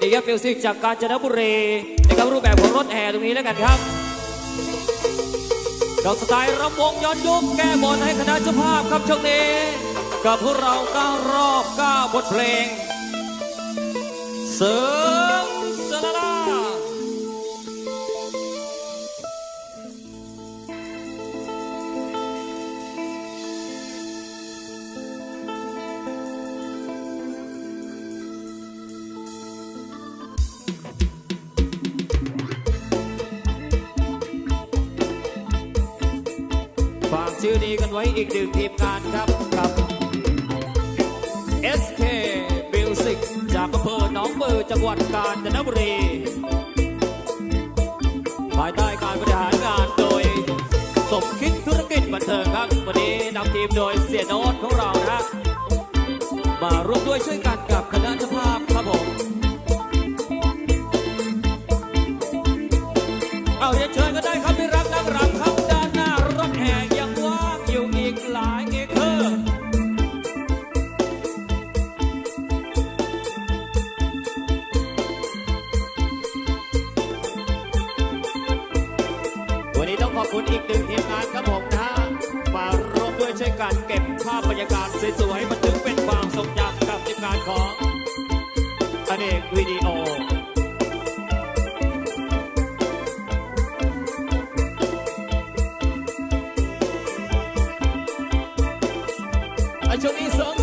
ดีครับมิวสิกจากกาญจนบุรีนะครับรูปแบบของรถแห่ตรงนี้แล้วกันครับดอกสไตล์รำวงย้อนยุคแก้บนให้คณะเจ้าภาพครับช่วงนี้ กับพวกเราเก้ารอบเก้าบทเพลงเสริมสลา ไว้อีกหนึ่งทีมงานครับกับ SK Music จากอำเภอหนองบือจังหวัดกาญจนบุรีภายใต้การบริหารงานโดย สมคิดธุรกิจบันเทิงครับวันนี้นำทีมโดยเสียโน้ตของเรานะมาร่วมด้วยช่วยกันกับคณะ ไอ้ช่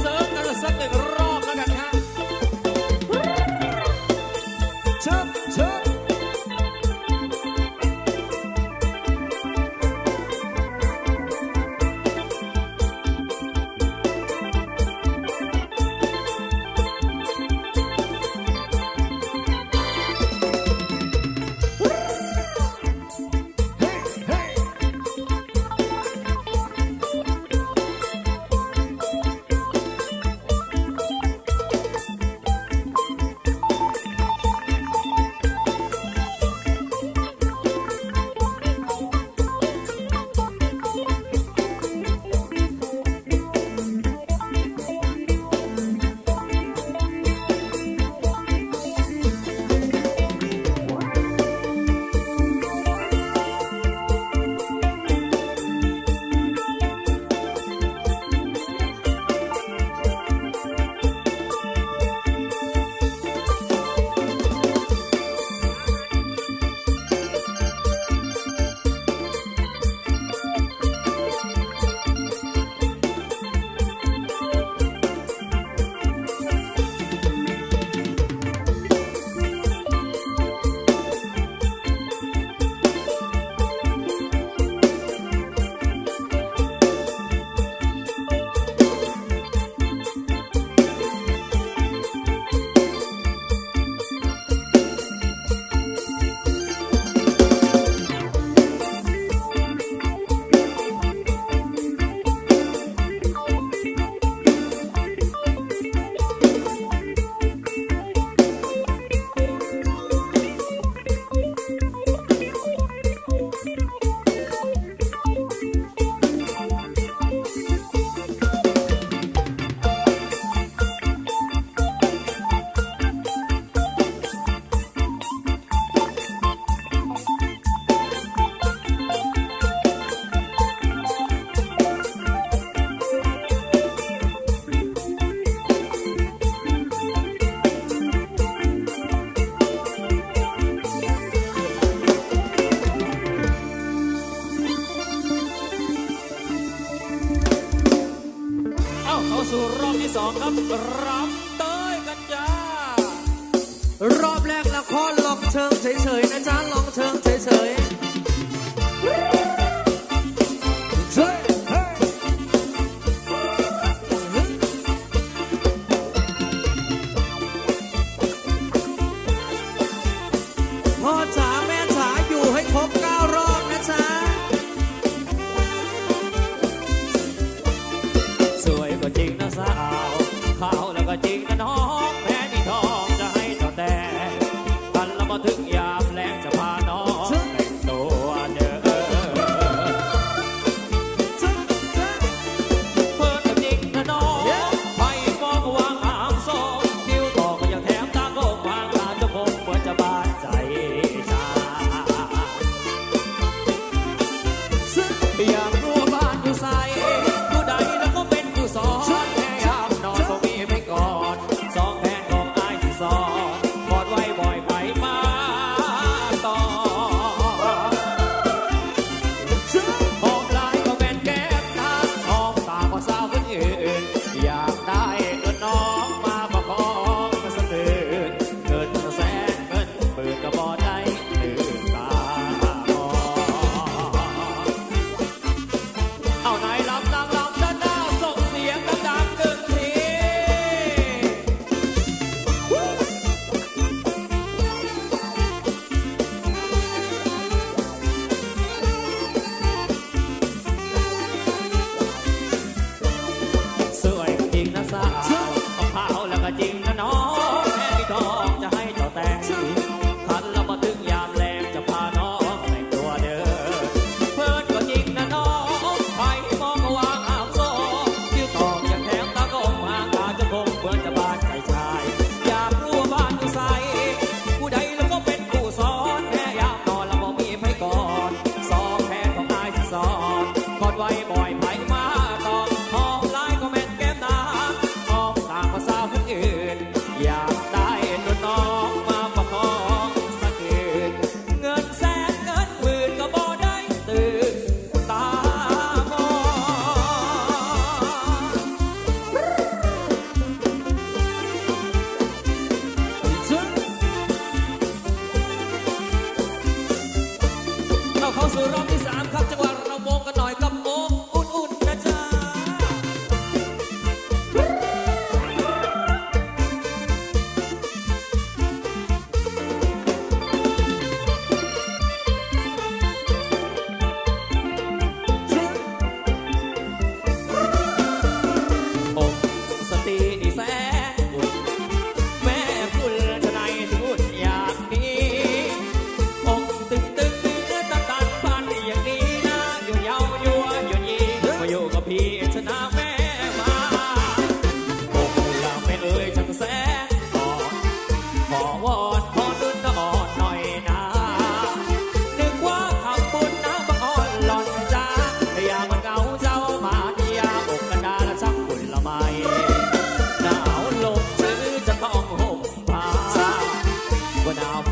สวยก็จริงนะสาวขาว when I'm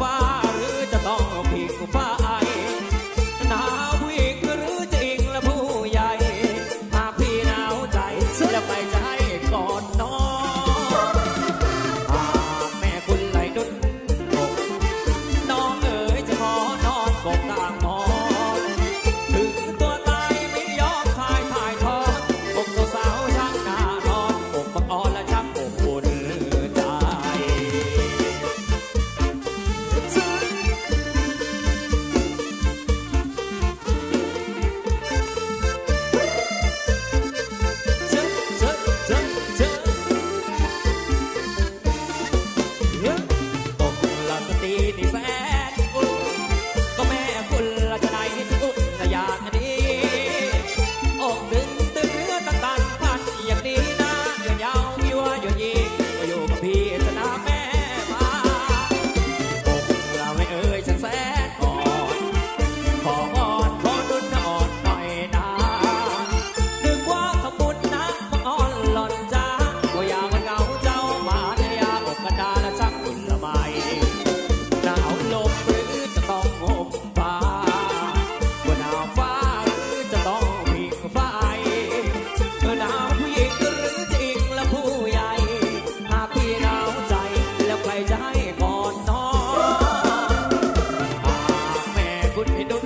ดใดุด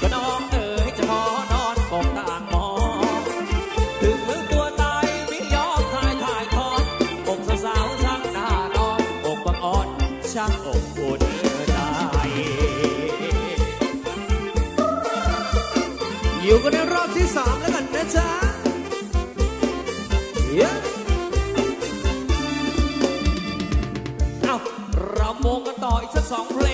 ก็น้องเอ๋ยจะพอนอนกบต่างมองถึงมือตัวตายไม่ยอมทายทายทอนอกสาวๆทั้งน้านอนอกบางออนช่างอกอุ่นใจอยู่กันในรอบที่สามแล้วกันนะจ๊ะเอาเราโมงกันต่ออีกสักสองเพลง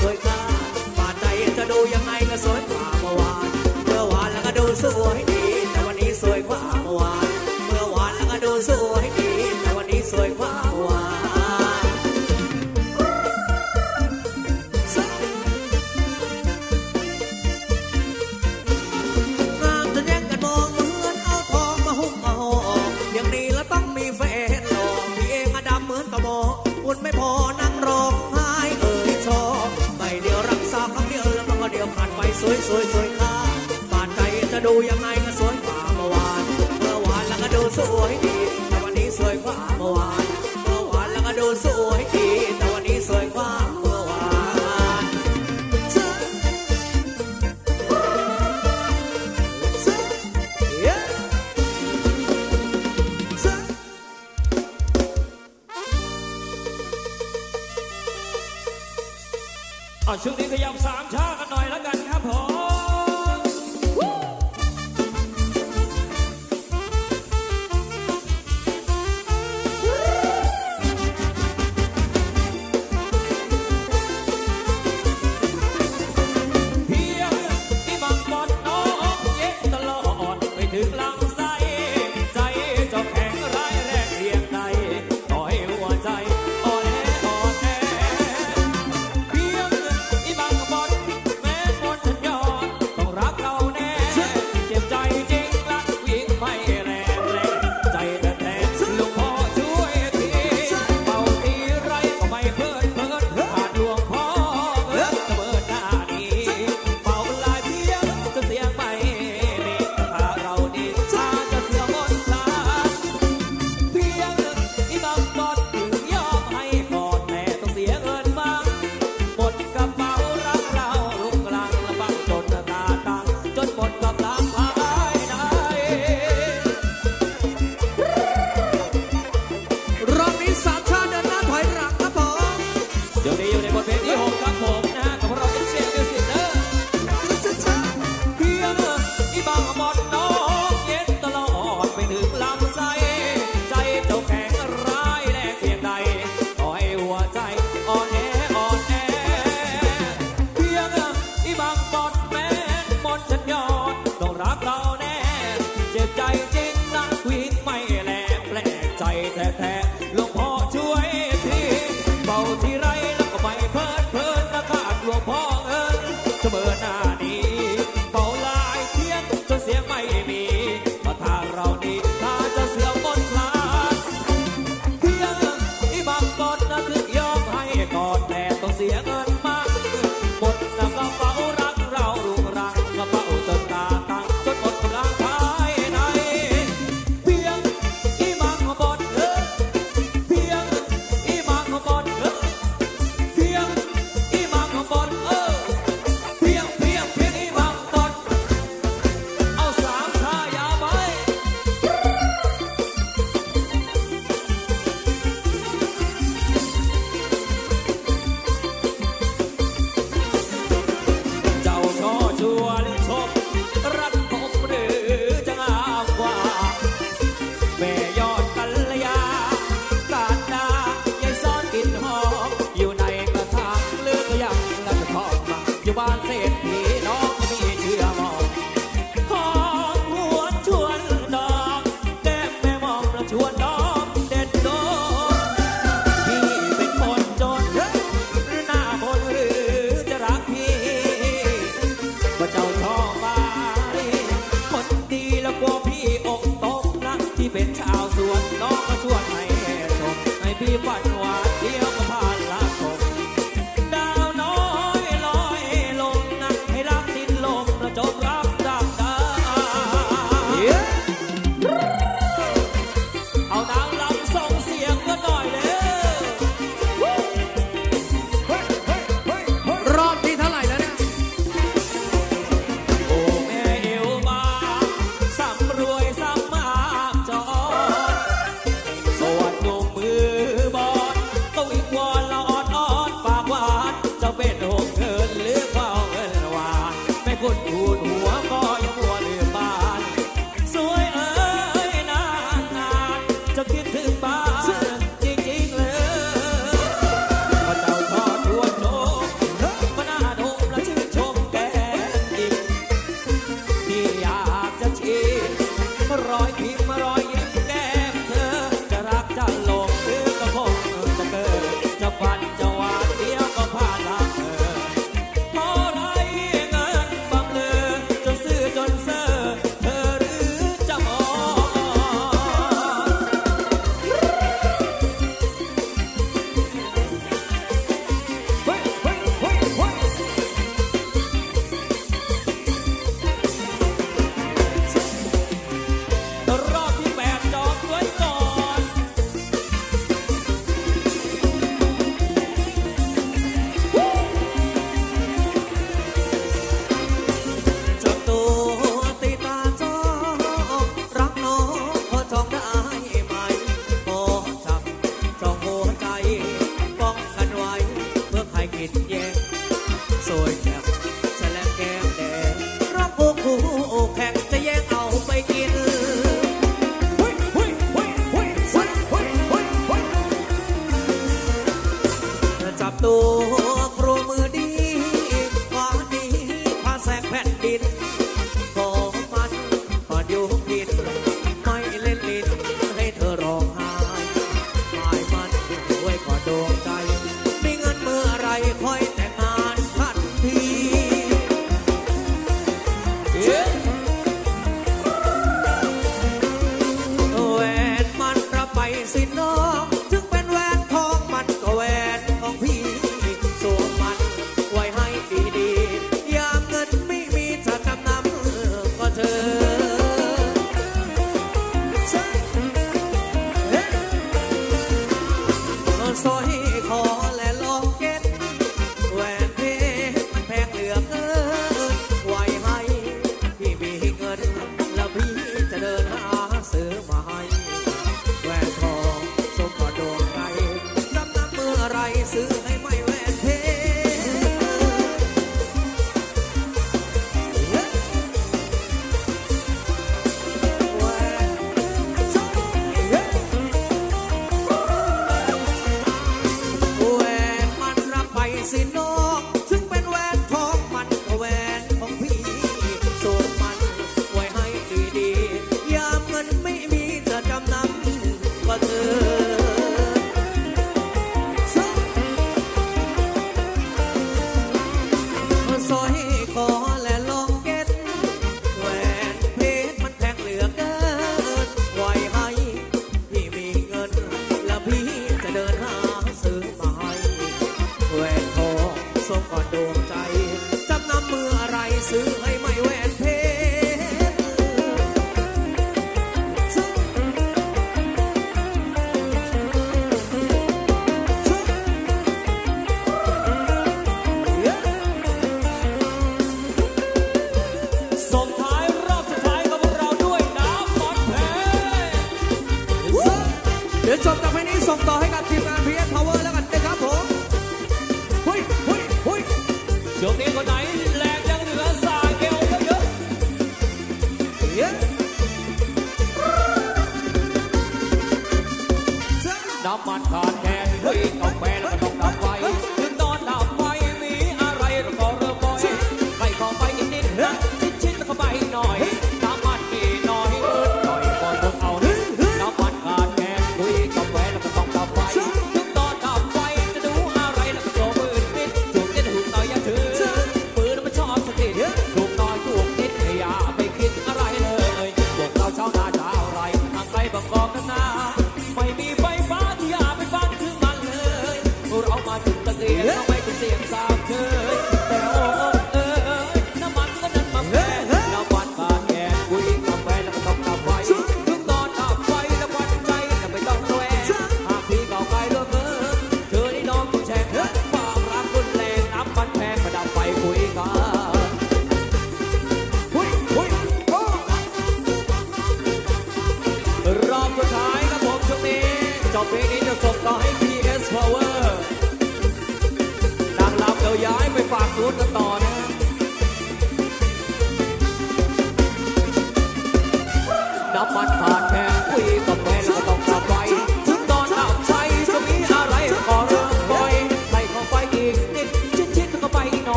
สวยกาป่าใจจะดูยังไงก็สวยกว่าเมื่อวาน เมื่อวานแล้วก็ดูสวยดี แต่วันนี้สวยกว่าเมื่อวาน เมื่อวานแล้วก็ดูสวยดี แต่วันนี้สวยกว่าเมื่อวาน สวยๆค่ะบ้านไก่จะดูยังไง fire what จับตัว